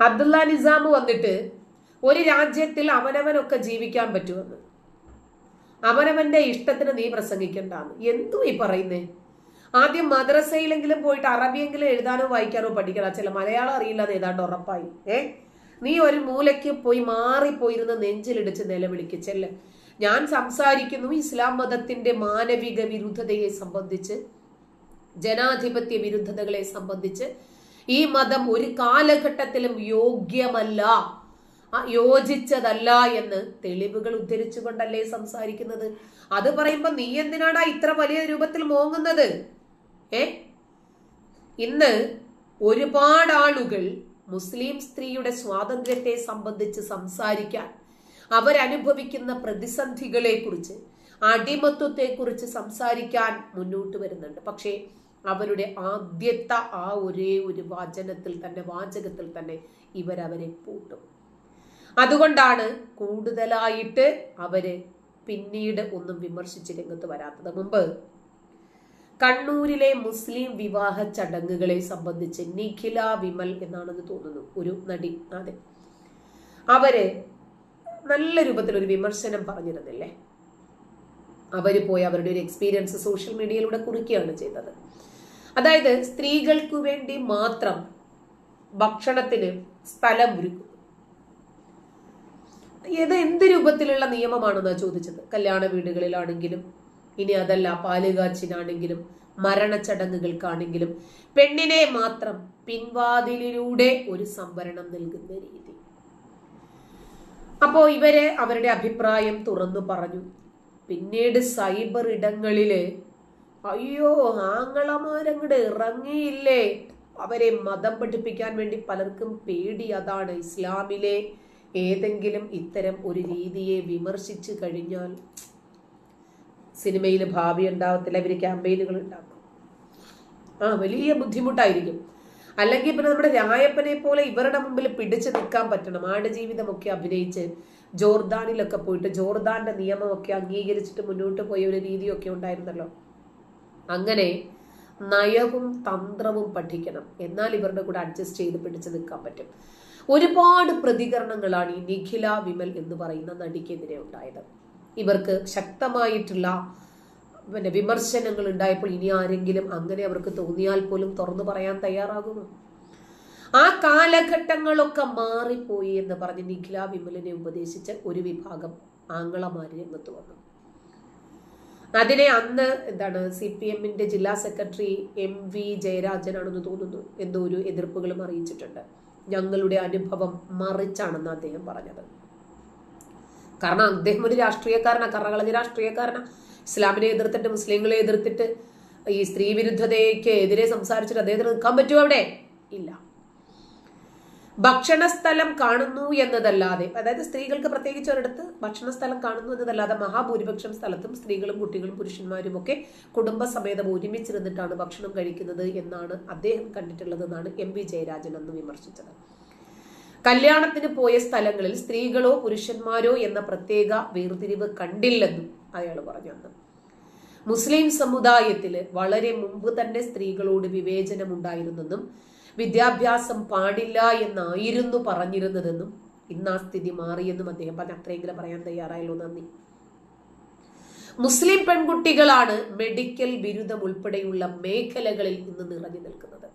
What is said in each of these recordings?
അബ്ദുള്ള നിസാം വന്നിട്ട് ഒരു രാജ്യത്തിൽ അവനവനൊക്കെ ജീവിക്കാൻ പറ്റുമെന്ന്. അവനവന്റെ ഇഷ്ടത്തിന് നീ പ്രസംഗിക്കണ്ടാന്ന്. എന്തു ഈ പറയുന്നേ? ആദ്യം മദ്രസയിലെങ്കിലും പോയിട്ട് അറബിയെങ്കിലും എഴുതാനോ വായിക്കാനോ പഠിക്കണം. ചില മലയാളം അറിയില്ല എന്ന് ഏതാണ്ട് ഉറപ്പായി. ഏ? നീ ഒരു മൂലയ്ക്ക് പോയി മാറിപ്പോയിരുന്ന് നെഞ്ചിലിടിച്ച് നിലവിളിക്ക്. ഞാൻ സംസാരിക്കുന്നു ഇസ്ലാം മതത്തിന്റെ മാനവിക വിരുദ്ധതയെ സംബന്ധിച്ച്. ജനാധിപത്യ വിരുദ്ധതകളെ സംബന്ധിച്ച് ഈ മതം ഒരു കാലഘട്ടത്തിലും യോഗ്യമല്ല. യോജിച്ചതല്ല എന്ന് തെളിവുകൾ ഉദ്ധരിച്ചുകൊണ്ടല്ലേ സംസാരിക്കുന്നത്? അത് പറയുമ്പോ നീ എന്തിനാടാ ഇത്ര വലിയ രൂപത്തിൽ മോങ്ങുന്നത്? ഏ? ഇന്ന് ഒരുപാട് ആളുകൾ മുസ്ലിം സ്ത്രീയുടെ സ്വാതന്ത്ര്യത്തെ സംബന്ധിച്ച് സംസാരിക്കാൻ അവരനുഭവിക്കുന്ന പ്രതിസന്ധികളെ കുറിച്ച് അടിമത്വത്തെ കുറിച്ച് സംസാരിക്കാൻ മുന്നോട്ട് വരുന്നുണ്ട്. പക്ഷേ അവരുടെ ആദ്യത്തെ ആ ഒരേ ഒരു വാചനത്തിൽ തന്നെ വാചകത്തിൽ തന്നെ ഇവരവരെ പൂട്ടും. അതുകൊണ്ടാണ് കൂടുതലായിട്ട് അവർ പിന്നീട് ഒന്നും വിമർശിച്ച് രംഗത്ത് വരാത്തത്. മുമ്പ് കണ്ണൂരിലെ മുസ്ലിം വിവാഹ ചടങ്ങുകളെ സംബന്ധിച്ച് നിഖില വിമൽ എന്നാണെന്ന് തോന്നുന്നു ഒരു നടി അതെ അവർ നല്ല രൂപത്തിൽ ഒരു വിമർശനം പറഞ്ഞിരുന്നില്ലേ? അവർ പോയി അവരുടെ ഒരു എക്സ്പീരിയൻസ് സോഷ്യൽ മീഡിയയിലൂടെ കുറിക്കുകയാണ് ചെയ്തത്. അതായത് സ്ത്രീകൾക്ക് വേണ്ടി മാത്രം ഭക്ഷണത്തിന് സ്ഥലം ഒരുക്കും ഇത് എന്ത് രൂപത്തിലുള്ള നിയമമാണെന്നാണ് ചോദിച്ചത്? കല്യാണ വീടുകളിലാണെങ്കിലും ഇനി അതല്ല പാലുകാച്ചിനാണെങ്കിലും മരണച്ചടങ്ങുകൾക്കാണെങ്കിലും പെണ്ണിനെ മാത്രം പിൻവാതിലിലൂടെ ഒരു സംവരണം നൽകുന്ന രീതി. അപ്പോ ഇവരെ അവരുടെ അഭിപ്രായം തുറന്നു പറഞ്ഞു. പിന്നീട് സൈബർ ഇടങ്ങളിൽ അയ്യോ ആങ്ങളമാരങ്ങട് ഇറങ്ങിയില്ലേ? അവരെ മതം പഠിപ്പിക്കാൻ വേണ്ടി പലർക്കും പേടി അതാണ് ഇസ്ലാമിലെ. ഏതെങ്കിലും ഇത്തരം ഒരു രീതിയെ വിമർശിച്ചു കഴിഞ്ഞാൽ സിനിമയിൽ ഭാവി ഉണ്ടാവത്തില്ല ഇവർ ക്യാമ്പയിനുകൾ ഉണ്ടാക്കും. ആ വലിയ ബുദ്ധിമുട്ടായിരിക്കും. അല്ലെങ്കിൽ പിന്നെ നമ്മുടെ രായപ്പനെ പോലെ ഇവരുടെ മുമ്പിൽ പിടിച്ചു നിൽക്കാൻ പറ്റണം. ആടുജീവിതമൊക്കെ അഭിനയിച്ച് ജോർദാനിലൊക്കെ പോയിട്ട് ജോർദാന്റെ നിയമമൊക്കെ അംഗീകരിച്ചിട്ട് മുന്നോട്ട് പോയ ഒരു രീതിയൊക്കെ ഉണ്ടായിരുന്നല്ലോ. അങ്ങനെ നയവും തന്ത്രവും പഠിക്കണം. എന്നാൽ ഇവരുടെ കൂടെ അഡ്ജസ്റ്റ് ചെയ്ത് പിടിച്ചു നിൽക്കാൻ പറ്റും. ഒരുപാട് പ്രതികരണങ്ങളാണ് ഈ നിഖില വിമൽ എന്ന് പറയുന്ന നടിക്കെതിരെ ഉണ്ടായത്. ഇവർക്ക് ശക്തമായിട്ടുള്ള പിന്നെ വിമർശനങ്ങൾ ഉണ്ടായപ്പോൾ ഇനി ആരെങ്കിലും അങ്ങനെ അവർക്ക് തോന്നിയാൽ പോലും തുറന്നു പറയാൻ തയ്യാറാകുമോ? ആ കാലഘട്ടങ്ങളൊക്കെ മാറിപ്പോയി എന്ന് പറഞ്ഞ് നിഖില വിമലിനെ ഉപദേശിച്ച ഒരു വിഭാഗം ആങ്ങളമാര് രംഗത്ത് വന്നു. അതിനെ അന്ന് എന്താണ് സി പി എമ്മിന്റെ ജില്ലാ സെക്രട്ടറി എം വി ജയരാജനാണെന്ന് തോന്നുന്നു എന്തോ ഒരു എതിർപ്പുകളും അറിയിച്ചിട്ടുണ്ട്. ഞങ്ങളുടെ അനുഭവം മറിച്ചാണെന്ന് അദ്ദേഹം പറഞ്ഞത്. കാരണം അദ്ദേഹം ഒരു രാഷ്ട്രീയക്കാരനാണ് കറകളഞ്ഞ രാഷ്ട്രീയക്കാരനാണ് ഇസ്ലാമിനെ എതിർത്തിട്ട് മുസ്ലിങ്ങളെ എതിർത്തിട്ട് ഈ സ്ത്രീ വിരുദ്ധതയ്ക്ക് എതിരെ സംസാരിച്ചിട്ട് അദ്ദേഹത്തിന് നിൽക്കാൻ പറ്റുമോ അവിടെ? ഇല്ല. ഭക്ഷണസ്ഥലം കാണുന്നു എന്നതല്ലാതെ അതായത് സ്ത്രീകൾക്ക് പ്രത്യേകിച്ച് ഒരിടത്ത് ഭക്ഷണസ്ഥലം കാണുന്നു എന്നതല്ലാതെ മഹാഭൂരിപക്ഷം സ്ഥലത്തും സ്ത്രീകളും കുട്ടികളും പുരുഷന്മാരും ഒക്കെ കുടുംബസമേതം ഒരുമിച്ചിരുന്നിട്ടാണ് ഭക്ഷണം കഴിക്കുന്നത് എന്നാണ് അദ്ദേഹം കണ്ടിട്ടുള്ളത് എന്നാണ് എം വി ജയരാജൻ അന്ന് വിമർശിച്ചത്. കല്യാണത്തിന് പോയ സ്ഥലങ്ങളിൽ സ്ത്രീകളോ പുരുഷന്മാരോ എന്ന പ്രത്യേക വേർതിരിവ് കണ്ടില്ലെന്നും അയാൾ പറഞ്ഞു അന്ന്. മുസ്ലിം സമുദായത്തിൽ വളരെ മുമ്പ് തന്നെ സ്ത്രീകളോട് വിവേചനമുണ്ടായിരുന്നെന്നും വിദ്യാഭ്യാസം പാടില്ല എന്നായിരുന്നു പറഞ്ഞിരുന്നതെന്നും ഇന്ന് ആ സ്ഥിതി മാറിയെന്നും അദ്ദേഹം പറഞ്ഞ. അത്രയെങ്കിലും പറയാൻ തയ്യാറായല്ലോ. നന്ദി. മുസ്ലിം പെൺകുട്ടികളാണ് മെഡിക്കൽ ബിരുദം ഉൾപ്പെടെയുള്ള മേഖലകളിൽ ഇന്ന് നിറഞ്ഞു നിൽക്കുന്നത്.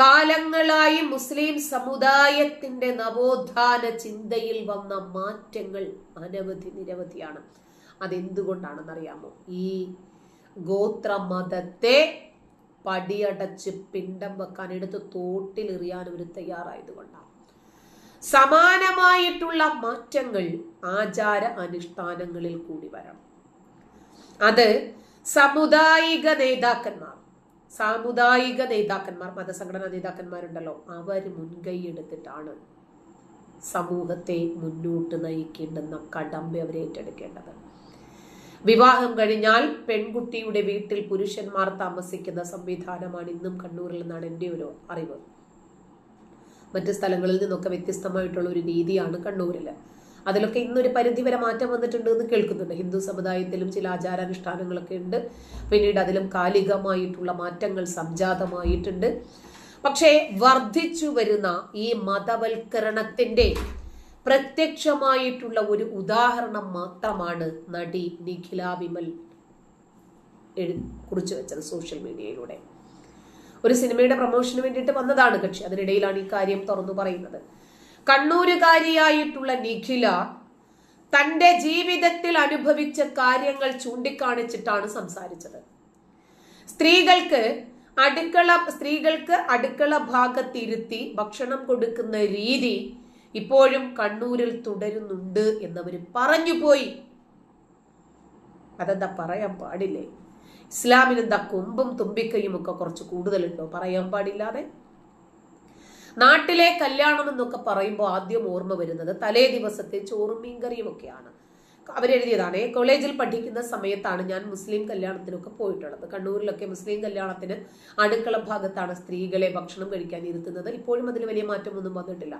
കാലങ്ങളായി മുസ്ലിം സമുദായത്തിന്റെ നവോത്ഥാന ചിന്തയിൽ വന്ന മാറ്റങ്ങൾ അനവധി നിരവധിയാണ്. അതെന്തുകൊണ്ടാണെന്നറിയാമോ? ഈ ഗോത്രമതത്തെ പടിയടച്ച് പിണ്ടം വെക്കാൻ എടുത്ത് തോട്ടിലെറിയാൻ അവർ തയ്യാറായതുകൊണ്ടാണ്. സമാനമായിട്ടുള്ള മാറ്റങ്ങൾ ആചാര അനുഷ്ഠാനങ്ങളിൽ കൂടി വരണം. അത് സമുദായിക നേതാക്കന്മാർ സാമുദായിക നേതാക്കന്മാർ മതസംഘടനാ നേതാക്കന്മാരുണ്ടല്ലോ അവർ മുൻകൈ എടുത്തിട്ടാണ് സമൂഹത്തെ മുന്നോട്ട് നയിക്കേണ്ടുന്ന കടമ്പ അവർ ഏറ്റെടുക്കേണ്ടത്. വിവാഹം കഴിഞ്ഞാൽ പെൺകുട്ടിയുടെ വീട്ടിൽ പുരുഷന്മാർ താമസിക്കുന്ന സംവിധാനമാണ് ഇന്നും കണ്ണൂരിൽ നിന്നാണ് എന്റെ ഒരു അറിവ്. മറ്റ് സ്ഥലങ്ങളിൽ നിന്നൊക്കെ വ്യത്യസ്തമായിട്ടുള്ള ഒരു രീതിയാണ് കണ്ണൂരിൽ അതിലൊക്കെ ഇന്നൊരു പരിധിവരെ മാറ്റം വന്നിട്ടുണ്ട് എന്ന് കേൾക്കുന്നുണ്ട്. ഹിന്ദു സമുദായത്തിലും ചില ആചാരാനുഷ്ഠാനങ്ങളൊക്കെ ഉണ്ട്. പിന്നീട് അതിലും കാലികമായിട്ടുള്ള മാറ്റങ്ങൾ സംജാതമായിട്ടുണ്ട്. പക്ഷേ വർദ്ധിച്ചു വരുന്ന ഈ മതവൽക്കരണത്തിന്റെ പ്രത്യക്ഷമായിട്ടുള്ള ഒരു ഉദാഹരണം മാത്രമാണ് നടി നിഖില വിമൽ കുറിച്ചു വെച്ചത് സോഷ്യൽ മീഡിയയിലൂടെ. ഒരു സിനിമയുടെ പ്രൊമോഷന് വേണ്ടിയിട്ട് വന്നതാണ് കക്ഷി. അതിനിടയിലാണ് ഈ കാര്യം തുറന്നു പറയുന്നത്. കണ്ണൂരുകാരിയായിട്ടുള്ള നിഖില തന്റെ ജീവിതത്തിൽ അനുഭവിച്ച കാര്യങ്ങൾ ചൂണ്ടിക്കാണിച്ചിട്ടാണ് സംസാരിച്ചത്. സ്ത്രീകൾക്ക് അടുക്കള സ്ത്രീകൾക്ക് അടുക്കള ഭാഗത്തിരുത്തി ഭക്ഷണം കൊടുക്കുന്ന രീതി ഇപ്പോഴും കണ്ണൂരിൽ തുടരുന്നുണ്ട് എന്നവർ പറഞ്ഞു പോയി. അതെന്താ പറയാൻ പാടില്ലേ? ഇസ്ലാമിന് എന്താ കൊമ്പും തുമ്പിക്കയും ഒക്കെ കുറച്ച് കൂടുതലുണ്ടോ പറയാൻ പാടില്ലാതെ? നാട്ടിലെ കല്യാണം എന്നൊക്കെ പറയുമ്പോൾ ആദ്യം ഓർമ്മ വരുന്നത് തലേ ദിവസത്തെ ചോറും മീൻകറിയും ഒക്കെയാണ്. അവരെഴുതിയതാണ് കോളേജിൽ പഠിക്കുന്ന സമയത്താണ് ഞാൻ മുസ്ലിം കല്യാണത്തിനൊക്കെ പോയിട്ടുള്ളത്. കണ്ണൂരിലൊക്കെ മുസ്ലിം കല്യാണത്തിന് അടുക്കള ഭാഗത്താണ് സ്ത്രീകളെ ഭക്ഷണം കഴിക്കാൻ ഇരുത്തുന്നത്. ഇപ്പോഴും അതിൽ വലിയ മാറ്റമൊന്നും വന്നിട്ടില്ല.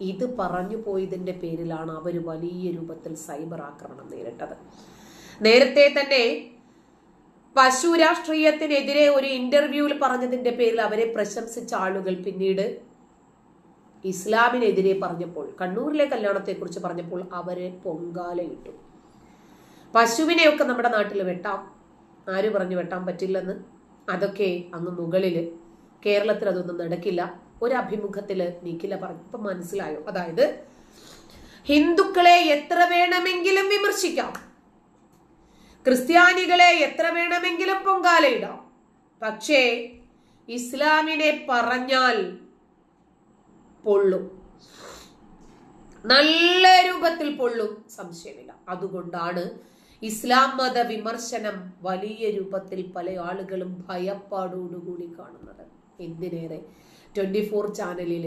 ഇത് പറഞ്ഞു പോയതിന്റെ പേരിലാണ് അവർ വലിയ രൂപത്തിൽ സൈബർ ആക്രമണം നേരിട്ടത്. നേരത്തെ തന്നെ പശു രാഷ്ട്രീയത്തിനെതിരെ ഒരു ഇന്റർവ്യൂവിൽ പറഞ്ഞതിന്റെ പേരിൽ അവരെ പ്രശംസിച്ച ആളുകൾ പിന്നീട് ഇസ്ലാമിനെതിരെ പറഞ്ഞപ്പോൾ കണ്ണൂരിലെ കല്യാണത്തെക്കുറിച്ച് പറഞ്ഞപ്പോൾ അവരെ പൊങ്കാലയിട്ടു. പശുവിനെയൊക്കെ നമ്മുടെ നാട്ടിൽ വെട്ടാം. ആര് പറഞ്ഞു വെട്ടാൻ പറ്റില്ലെന്ന്? അതൊക്കെ അങ്ങ് മുകളിൽ കേരളത്തിൽ അതൊന്നും നടക്കില്ല. ഒരു അഭിമുഖത്തിൽ നിഖില പറഞ്ഞു. ഇപ്പൊ മനസ്സിലായോ? അതായത് ഹിന്ദുക്കളെ എത്ര വേണമെങ്കിലും വിമർശിക്കാം. ക്രിസ്ത്യാനികളെ എത്ര വേണമെങ്കിലും പൊങ്കാലയിടാം. പക്ഷേ ഇസ്ലാമിനെ പറഞ്ഞാൽ പൊള്ളും. നല്ല രൂപത്തിൽ പൊള്ളും. സംശയമില്ല. അതുകൊണ്ടാണ് ഇസ്ലാം മത വിമർശനം വലിയ രൂപത്തിൽ പല ആളുകളും ഭയപ്പാടോടുകൂടി കാണുന്നത്. എന്തിനേറെ? ട്വന്റി ഫോർ ചാനലിൽ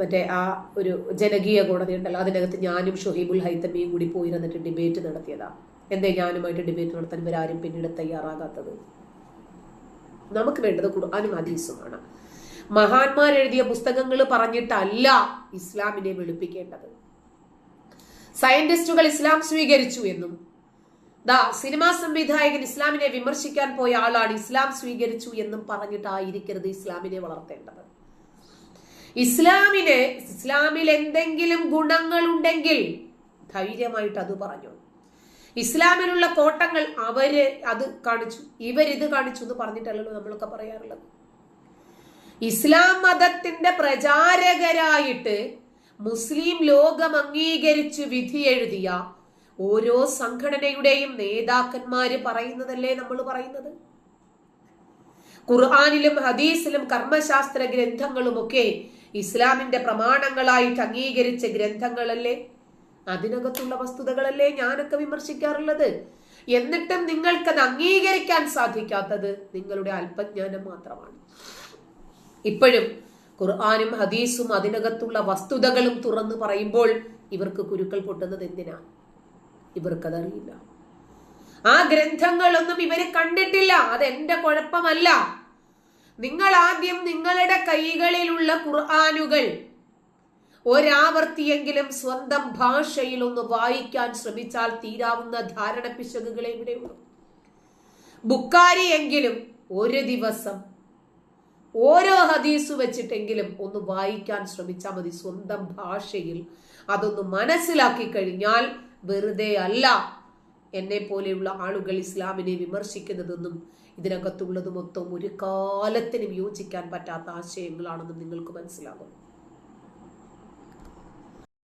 മറ്റേ ആ ഒരു ജനകീയ കോടതി ഉണ്ടല്ലോ അതിനകത്ത് ഞാനും ഷൊഹീബുൽ ഹൈത്തമിയും കൂടി പോയിരുന്നിട്ട് ഡിബേറ്റ് നടത്തിയതാ. എന്തേ ഞാനുമായിട്ട് ഡിബേറ്റ് നടത്താൻ ഇവരാരും പിന്നീട് തയ്യാറാകാത്തത്? നമുക്ക് വേണ്ടത് ഖുർആാനും ഹദീസുമാണ് മഹാന്മാർ എഴുതിയ പുസ്തകങ്ങൾ പറഞ്ഞിട്ടല്ല ഇസ്ലാമിനെ വെളുപ്പിക്കേണ്ടത്. സയന്റിസ്റ്റുകൾ ഇസ്ലാം സ്വീകരിച്ചു എന്നും ദാ സിനിമാ സംവിധായകൻ ഇസ്ലാമിനെ വിമർശിക്കാൻ പോയ ആളാണ് ഇസ്ലാം സ്വീകരിച്ചു എന്നും പറഞ്ഞിട്ടായിരിക്കരുത് ഇസ്ലാമിനെ വളർത്തേണ്ടത്. ഇസ്ലാമിനെ ഇസ്ലാമിൽ എന്തെങ്കിലും ഗുണങ്ങൾ ഉണ്ടെങ്കിൽ ധൈര്യമായിട്ട് അത് പറഞ്ഞു. ഇസ്ലാമിലുള്ള കോട്ടങ്ങൾ അവർ അത് കാണിച്ചു ഇവരിത് കാണിച്ചു എന്ന് പറഞ്ഞിട്ടല്ലല്ലോ നമ്മളൊക്കെ പറയാറുള്ളത്. ഇസ്ലാം മതത്തിന്റെ പ്രചാരകരായിട്ട് മുസ്ലിം ലോകം അംഗീകരിച്ച് വിധി എഴുതിയ ഓരോ സംഘടനയുടെയും നേതാക്കന്മാര് പറയുന്നതല്ലേ നമ്മൾ പറയുന്നത്? ഖുർആാനിലും ഹദീസിലും കർമ്മശാസ്ത്ര ഗ്രന്ഥങ്ങളും ഒക്കെ ഇസ്ലാമിന്റെ പ്രമാണങ്ങളായിട്ട് അംഗീകരിച്ച ഗ്രന്ഥങ്ങളല്ലേ? അതിനകത്തുള്ള വസ്തുതകളല്ലേ ഞാനൊക്കെ വിമർശിക്കാറുള്ളത്? എന്നിട്ടും നിങ്ങൾക്കത് അംഗീകരിക്കാൻ സാധിക്കാത്തത് നിങ്ങളുടെ അല്പജ്ഞാനം മാത്രമാണ്. ഇപ്പോഴും ഖുർആാനും ഹദീസും അതിനകത്തുള്ള വസ്തുതകളും തുറന്നു പറയുമ്പോൾ ഇവർക്ക് കുരുക്കൾ പൊട്ടുന്നത് എന്തിനാ? ഇവർക്കതറിയില്ല. ആ ഗ്രന്ഥങ്ങളൊന്നും ഇവർ കണ്ടിട്ടില്ല. അതെന്റെ കുഴപ്പമല്ല. നിങ്ങൾ ആദ്യം നിങ്ങളുടെ കൈകളിലുള്ള ഖുർആാനുകൾ ഒരാവർത്തിയെങ്കിലും സ്വന്തം ഭാഷയിൽ ഒന്ന് വായിക്കാൻ ശ്രമിച്ചാൽ തീരാവുന്ന ധാരണ പിശകുകൾ എവിടെയുള്ളൂ ബുക്കാരിയെങ്കിലും ഒരു ദിവസം ഓരോ ഹദീസ് വെച്ചിട്ടെങ്കിലും ഒന്ന് വായിക്കാൻ ശ്രമിച്ചാൽ മതി സ്വന്തം ഭാഷയിൽ അതൊന്ന് മനസ്സിലാക്കി കഴിഞ്ഞാൽ വെറുതെ അല്ല എന്നെ പോലെയുള്ള ആളുകൾ ഇസ്ലാമിനെ വിമർശിക്കുന്നതെന്നും ഇതിനകത്തുള്ളത് മൊത്തം ഒരു കാലത്തിനും യോജിക്കാൻ പറ്റാത്ത ആശയങ്ങളാണെന്നും നിങ്ങൾക്ക് മനസ്സിലാകും.